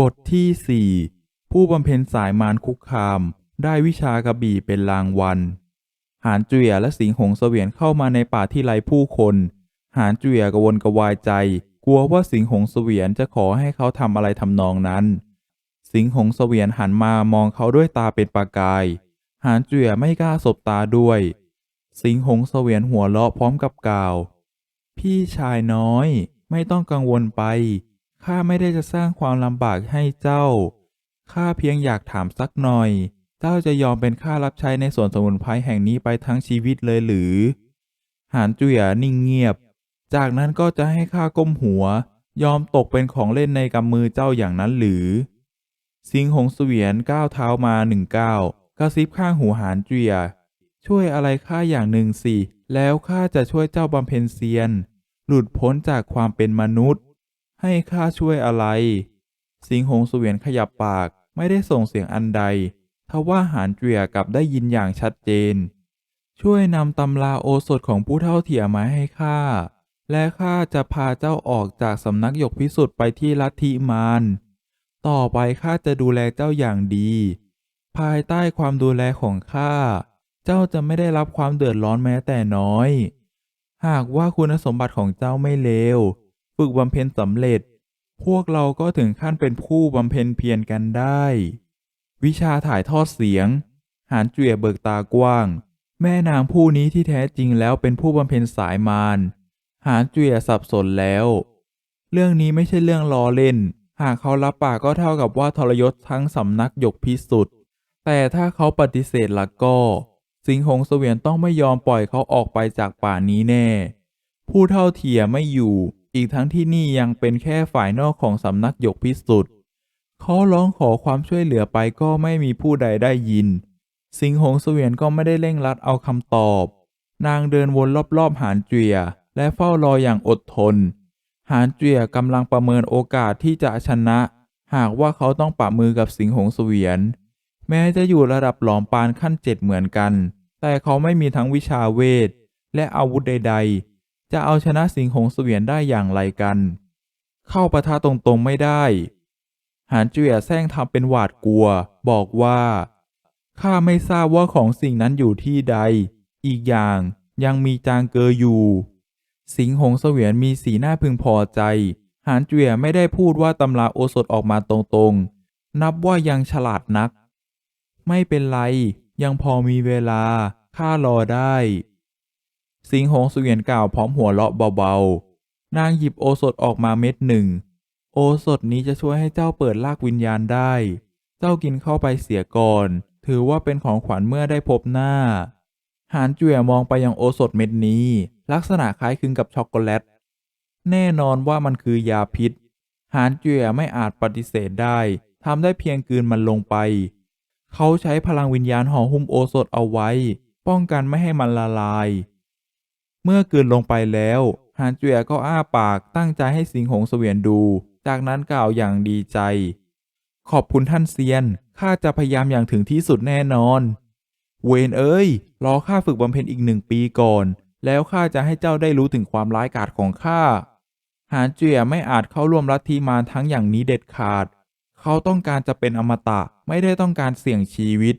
บทที่สี่ผู้บำเพ็ญสายมารคุกคาม ได้วิชากระบี่เป็นรางวัล หานเจุยและสิงหงเสวียนเข้ามาในป่าที่ไร้ผู้คน หานเจุยกระวนกระวายใจ กลัวว่าสิงหงเสวียนจะขอให้เขาทำอะไรทำนองนั้น สิงหงเสวียนหันมามองเขาด้วยตาเป็นประกาย หานเจุยไม่กล้าสบตาด้วย สิงหงเสวียนหัวเราะพร้อมกับกล่าว พี่ชายน้อย ไม่ต้องกังวลไป ข้าไม่ได้จะสร้างความลำบากให้เจ้า ข้าเพียงอยากถามสักหน่อย เจ้าจะยอมเป็นข้ารับใช้ในสวนสมุนไพรแห่งนี้ไปทั้งชีวิตเลยหรือ หานจุยนิ่งเงียบ จากนั้นก็จะให้ข้าก้มหัว ยอมตกเป็นของเล่นในกำมือเจ้าอย่างนั้นหรือ สิงหงเสวียนก้าวเท้ามาหนึ่งก้าวกระซิบข้างหูหานจุยช่วยอะไรข้าอย่างหนึ่งสิ แล้วข้าจะช่วยเจ้าบำเพ็ญเซียน หลุดพ้นจากความเป็นมนุษย์ ให้ข้าช่วยอะไร สิงหงเสวียนขยับปากไม่ได้ส่งเสียงอันใดทว่าหานเจียกลับได้ยินอย่างชัดเจน ช่วยนำตำราโอสถของผู้เท่าเถียมาให้ข้า และข้าจะพาเจ้าออกจากสำนักหยกพิสุทธิ์ไปที่ลัทธิมารต่อไปข้าจะดูแลเจ้าอย่างดี ภายใต้ความดูแลของข้า เจ้าจะไม่ได้รับความเดือดร้อนแม้แต่น้อย หากว่าคุณสมบัติของเจ้าไม่เลว ฝึกบำเพ็ญสำเร็จ พวกเราก็ถึงขั้นเป็นผู้บำเพ็ญเพียรกันได้ วิชาถ่ายทอดเสียง หานเจียเบิกตากว้าง แม่นางผู้นี้ที่แท้จริงแล้วเป็นผู้บำเพ็ญสายมารหานเจียสับสนแล้ว เรื่องนี้ไม่ใช่เรื่องล้อเล่น หากเขารับปากก็เท่ากับว่าทรยศทั้งสำนักหยกพิสุทธิ์แต่ถ้าเขาปฏิเสธละก็ สิงหงเสวียนต้องไม่ยอมปล่อยเขาออกไปจากป่านี้แน่ ผู้เท่าเทียไม่อยู่ อีกทั้งที่นี่ยังเป็นแค่ฝ่ายนอกของสำนักหยกพิสุทธิ์เขาร้องขอความช่วยเหลือไปก็ไม่มีผู้ใดได้ยิน สิงหงเสวียนก็ไม่ได้เร่งรัดเอาคำตอบ นางเดินวนรอบๆหานเจีย และเฝ้ารออย่างอดทน หานเจียกำลังประเมินโอกาสที่จะชนะ หากว่าเขาต้องปะมือกับสิงหงเสวียน แม้จะอยู่ระดับหลอมปานขั้นเจ็ดเหมือนกัน แต่เขาไม่มีทั้งวิชาเวท และอาวุธใด ๆ จะเอาชนะสิงหงเสวียนได้อย่างไรกัน เข้าปะทะตรงๆไม่ได้ หานเจียแซงทำเป็นหวาดกลัว บอกว่าข้าไม่ทราบว่าของสิ่งนั้นอยู่ที่ใด อีกอย่างยังมีจางเกออยู่ สิงหงเสวียนมีสีหน้าพึงพอใจ หานเจียไม่ได้พูดว่าตำราโอสถออกมาตรงๆ นับว่ายังฉลาดนัก ไม่เป็นไร ยังพอมีเวลา ข้ารอได้ สิงหงเสวียนกล่าวพร้อมหัวเราะเบาๆ นางหยิบโอสถออกมาเม็ดหนึ่ง โอสถนี้จะช่วยให้เจ้าเปิดลากวิญญาณได้ เจ้ากินเข้าไปเสียก่อน ถือว่าเป็นของขวัญเมื่อได้พบหน้า หานเจียมองไปยังโอสถเม็ดนี้ ลักษณะคล้ายคลึงกับช็อกโกแลต แน่นอนว่ามันคือยาพิษ หานเจียไม่อาจปฏิเสธได้ทำได้เพียงกลืนมันลงไป เขาใช้พลังวิญญาณห่อหุ้มโอสถเอาไว้ ป้องกันไม่ให้มันละลาย เมื่อกืนลงไปแล้วหานเจียก็อ้าปากตั้งใจให้สิงหงเสวียนดู จากนั้นกล่าวอย่างดีใจ ขอบคุณท่านเซียน ข้าจะพยายามอย่างถึงที่สุดแน่นอน เวนเอ้ย รอข้าฝึกบำเพ็ญอีกหนึ่งปีก่อน แล้วข้าจะให้เจ้าได้รู้ถึงความร้ายกาจของข้า หานเจียไม่อาจเข้าร่วมลัทธิมารทั้งอย่างนี้เด็ดขาด เขาต้องการจะเป็นอมตะ ไม่ได้ต้องการเสี่ยงชีวิต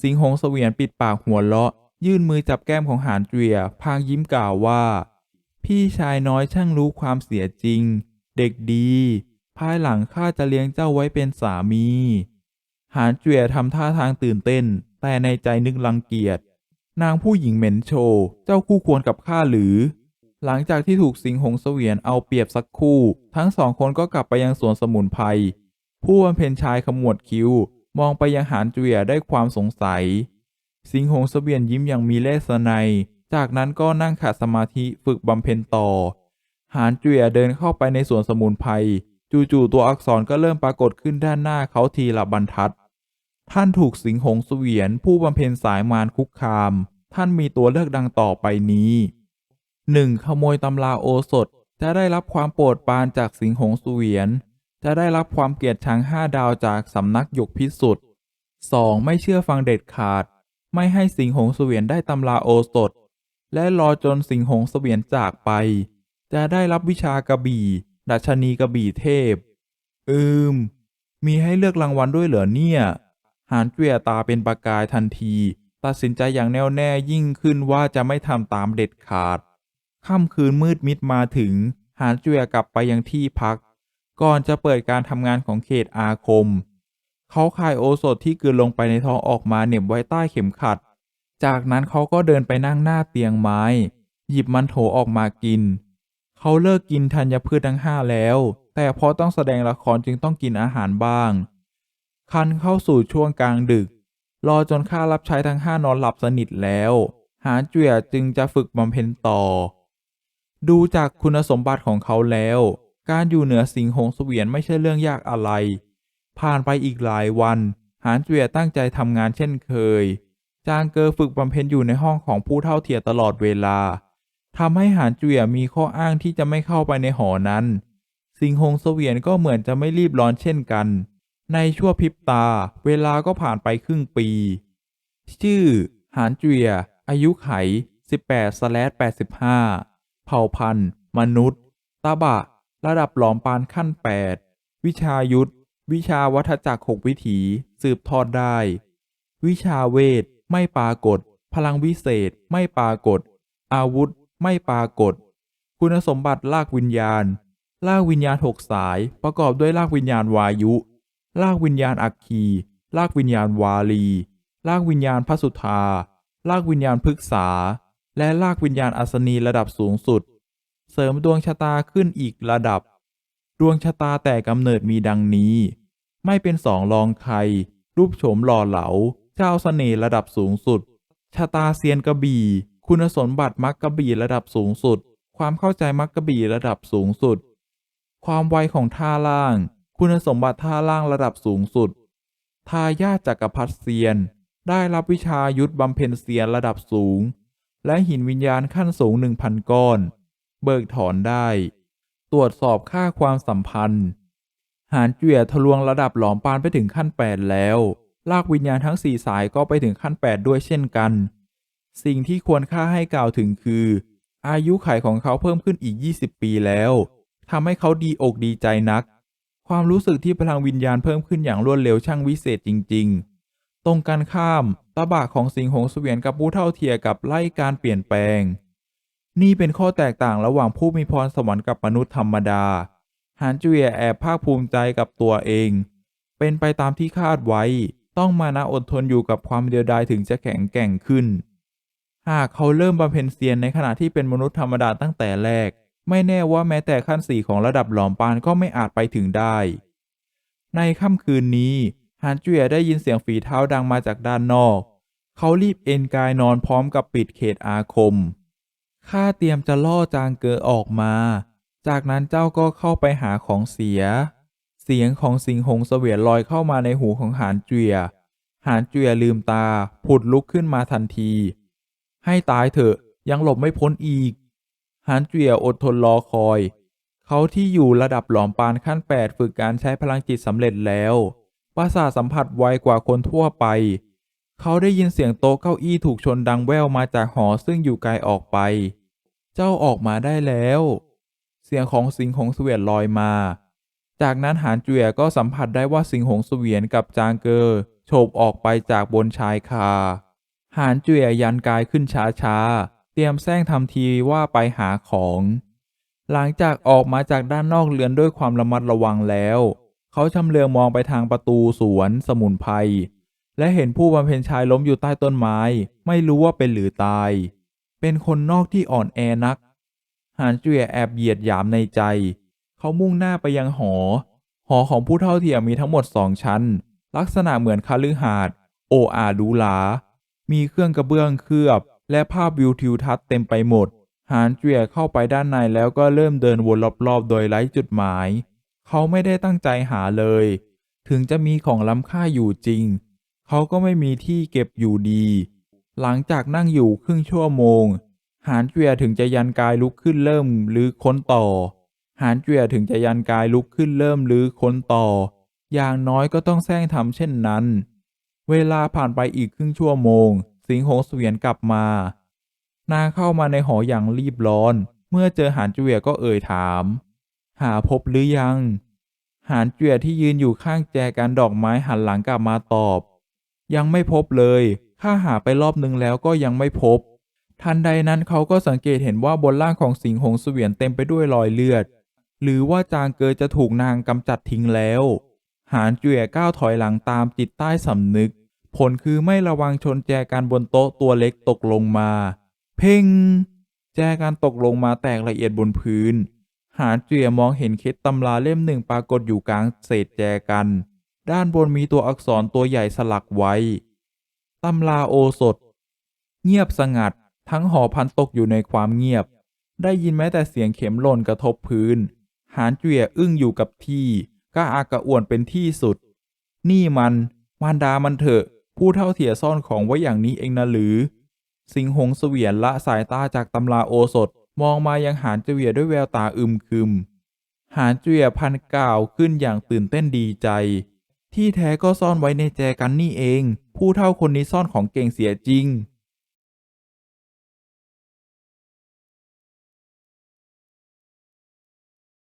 สิงหงเสวียนปิดปากหัวเราะ ยื่นมือจับแก้มของหานเจีย พางยิ้มกล่าวว่า พี่ชายน้อยช่างรู้ความเสียจริง เด็กดี ภายหลังข้าจะเลี้ยงเจ้าไว้เป็นสามี หานเจียทำท่าทางตื่นเต้น แต่ในใจนึกรังเกียจ นางผู้หญิงเหม็นโชว์เจ้าคู่ควรกับข้าหรือ หลังจากที่ถูกสิงหงเสวียนเอาเปรียบสักคู่ ทั้งสองคนก็กลับไปยังสวนสมุนไพร ผู้บำเพ็ญชายขมวดคิ้ว มองไปยังหานเจียได้ความสงสัย สิงหงเสวียนยิ้มอย่างมีเลสไนยจากนั้นก็นั่งขัดสมาธิฝึกบำเพ็ญต่อ หานเจียเดินเข้าไปในสวนสมุนไพรจู่ๆตัวอักษรก็เริ่มปรากฏขึ้นด้านหน้าเขาทีละบรรทัด ท่านถูกสิงหงเสวียนผู้บำเพ็ญสายมารคุกคาม ท่านมีตัวเลือกดังต่อไปนี้ 1. ขโมยตำราโอสถ จะได้รับความโปรดปรานจากสิงหงเสวียน จะได้รับความเกลียดชังห้าดาวจากสำนักหยกพิสุทธิ์ 2. ไม่เชื่อฟังเด็ดขาด ไม่ให้สิงหงเสวียนได้ตำราโอสถ และรอจนสิงหงเสวียนจากไป จะได้รับวิชากระบี่ ดัชนีกระบี่เทพ อืม มีให้เลือกรางวัลด้วยเหรอเนี่ย หานเจียตาเป็นประกายทันที ตัดสินใจอย่างแน่วแน่ยิ่งขึ้นว่าจะไม่ทำตามเด็ดขาด ค่ำคืนมืดมิดมาถึง หานเจียกลับไปยังที่พัก ก่อนจะเปิดการทำงานของเขตอาคม เขาคายโอสถที่กลืนลงไปในท้องออกมาเหน็บไว้ใต้เข็มขัด จากนั้นเขาก็เดินไปนั่งหน้าเตียงไม้ หยิบมันโถออกมากิน เขาเลิกกินธัญพืชทั้งห้าแล้ว แต่เพราะต้องแสดงละครจึงต้องกินอาหารบ้าง คันเข้าสู่ช่วงกลางดึก รอจนข้ารับใช้ทั้งห้านอนหลับสนิทแล้ว หาเจียจึงจะฝึกบำเพ็ญต่อ ดูจากคุณสมบัติของเขาแล้ว การอยู่เหนือสิงหงสเสวียนไม่ใช่เรื่องยากอะไร ผ่านไปอีกหลายวัน หานเจียตั้งใจทำงานเช่นเคย จางเกอฝึกบำเพ็ญอยู่ในห้องของผู้เท่าเทียตลอดเวลาทำให้หานเจียมีข้ออ้างที่จะไม่เข้าไปในหอนั้น สิงหงเสวียนก็เหมือนจะไม่รีบร้อนเช่นกัน ในชั่วพริบตา เวลาก็ผ่านไปครึ่งปี ชื่อ หานเจีย อายุไข 18-85 เผ่าพันธุ์ มนุษย์ ตาบะ ระดับหลอมปานขั้น 8 วิชายุทธ วิชาวัฏจักรหกวิถี สืบทอดได้ วิชาเวท ไม่ปรากฏ พลังวิเศษ ไม่ปรากฏ อาวุธ ไม่ปรากฏ คุณสมบัติลากวิญญาณ ลากวิญญาณหกสาย ประกอบด้วยลากวิญญาณวายุ ลากวิญญาณอัคคี ลากวิญญาณวาลี ลากวิญญาณพระสุธา ลากวิญญาณพฤกษา และลากวิญญาณอัศนีระดับสูงสุด เสริมดวงชะตาขึ้นอีกระดับ ดวงชะตาแต่กำเนิดมีดังนี้ ไม่เป็นสองรองใคร รูปโฉมหล่อเหลา เจ้าเสน่ห์ระดับสูงสุด ชะตาเซียนกระบี่ คุณสมบัติมักกระบี่ระดับสูงสุด ความเข้าใจมักกระบี่ระดับสูงสุด ความไวของท่าล่าง คุณสมบัติท่าล่างระดับสูงสุด ทายาทจักรพรรดิเซียน ได้รับวิชายุทธบำเพ็ญเซียนระดับสูง และหินวิญญาณขั้นสูงหนึ่งพันก้อน เบิกถอนได้ ตรวจสอบค่าความสัมพันธ์ หานเจียทะลวงระดับหลอมปานไปถึงขั้น 8 แล้ว ลากวิญญาณทั้งสี่สายก็ไปถึงขั้น 8 ด้วยเช่นกัน สิ่งที่ควรค่าให้กล่าวถึงคือ อายุขัยของเขาเพิ่มขึ้นอีก 20 ปีแล้วทำให้เขาดีอกดีใจนัก ความรู้สึกที่พลังวิญญาณเพิ่มขึ้นอย่างรวดเร็วช่างวิเศษจริง ๆ ตรงกันข้ามตาบะของสิงหงสเสวียนกับผู้เท่าเทียกับไล่การเปลี่ยนแปลง นี่เป็นข้อแตกต่างระหว่างผู้มีพรสวรรค์กับมนุษย์ธรรมดา หานจุเอยแอบภาคภูมิใจกับตัวเอง เป็นไปตามที่คาดไว้ ต้องมานะอดทนอยู่กับความเดียวดายถึงจะแข็งแกร่งขึ้น หากเขาเริ่มบำเพ็ญเซียนในขณะที่เป็นมนุษย์ธรรมดาตั้งแต่แรก ไม่แน่ว่าแม้แต่ขั้นสี่ของระดับหลอมปานก็ไม่อาจไปถึงได้ ในค่ำคืนนี้ฮานจุเอยได้ยินเสียงฝีเท้าดังมาจากด้านนอก เขารีบเอนกายนอนพร้อมกับปิดเขตอาคมข้าเตรียมจะล่อจางเกอออกมา จากนั้นเจ้าก็เข้าไปหาของเสีย เสียงของสิงหงเสวียนลอยเข้ามาในหูของหานเจีย หานเจียลืมตา ผุดลุกขึ้นมาทันที ให้ตายเถอะยังหลบไม่พ้นอีก หานเจียอดทนรอคอย เขาที่อยู่ระดับหลอมปานขั้น8ฝึกการใช้พลังจิตสำเร็จแล้วประสาทสัมผัสไวกว่าคนทั่วไป เขาได้ยินเสียงโต๊ะเก้าอี้ถูกชนดังแว่วมาจากหอซึ่งอยู่ไกลออกไป เจ้าออกมาได้แล้ว เสียงของสิงหงเสวียนลอยมา จากนั้นหานเจียก็สัมผัสได้ว่าสิงหงเสวียนกับจางเกอโฉบออกไปจากบนชายคา หานเจียยันกายขึ้นช้าๆ เตรียมแซงทำทีว่าไปหาของ หลังจากออกมาจากด้านนอกเรือนด้วยความระมัดระวังแล้ว เขาชำเลืองมองไปทางประตูสวนสมุนไพรและเห็นผู้บำเพ็ญชายล้มอยู่ใต้ต้นไม้ ไม่รู้ว่าเป็นหรือตาย เป็นคนนอกที่อ่อนแอนัก หานเจียแอบเหยียดหยามในใจ เขามุ่งหน้าไปยังหอ หอของผู้เท่าเทียมมีทั้งหมดสองชั้น ลักษณะเหมือนคาลือหาด โออาดูหลา มีเครื่องกระเบื้องเคลือบ และภาพวิวทิวทัศน์เต็มไปหมด หานเจียเข้าไปด้านในแล้วก็เริ่มเดินวนรอบๆ โดยไร้จุดหมาย เขาไม่ได้ตั้งใจหาเลย ถึงจะมีของล้ำค่าอยู่จริง เขาก็ไม่มีที่เก็บอยู่ดี หลังจากนั่งอยู่ครึ่งชั่วโมง หานเจียถึงจะยันกายลุกขึ้นเริ่มหรือค้นต่อ หานเจียถึงจะยันกายลุกขึ้นเริ่มหรือค้นต่อ อย่างน้อยก็ต้องแซงทำเช่นนั้น เวลาผ่านไปอีกครึ่งชั่วโมง สิงหงเสวียนกลับมา นางเข้ามาในหออย่างรีบร้อน เมื่อเจอหานเจียก็เอ่ยถาม หาพบหรือยัง หานเจียที่ยืนอยู่ข้างแจกันดอกไม้หันหลังกลับมาตอบ ยังไม่พบเลยข้าหาไปรอบนึงแล้วก็ยังไม่พบ ทันใดนั้นเขาก็สังเกตเห็นว่าบนร่างของสิงหงเสวียนเต็มไปด้วยรอยเลือด หรือว่าจางเกอจะถูกนางกำจัดทิ้งแล้ว หานเจียก้าวถอยหลังตามจิตใต้สำนึก ผลคือไม่ระวังชนแจกันบนโต๊ะตัวเล็กตกลงมา เพ่ง แจกันตกลงมาแตกละเอียดบนพื้น หานเจียมองเห็นเคล็ดตำราเล่มหนึ่งปรากฏอยู่กลางเศษแจกัน ด้านบนมีตัวอักษรตัวใหญ่สลักไว้ตำราโอสถ เงียบสงัด ทั้งหอพันตกอยู่ในความเงียบ ได้ยินแม้แต่เสียงเข็มหล่นกระทบพื้น หานเจียอึ้งอยู่กับที่ก้าอากระอ่วนเป็นที่สุด นี่มันมารดามันเถอะ ผู้เท่าเถียซ่อนของไว้อย่างนี้เองนะหรือ สิงหงเสวียนละสายตาจากตำราโอสถมองมายังหานเจียด้วยแววตาอึมครึม หานเจียพันกล่าวขึ้นอย่างตื่นเต้นดีใจ ที่แท้ก็ซ่อนไว้ในแจกันนี่เอง ผู้เท่าคนนี้ซ่อนของเก่งเสียจริง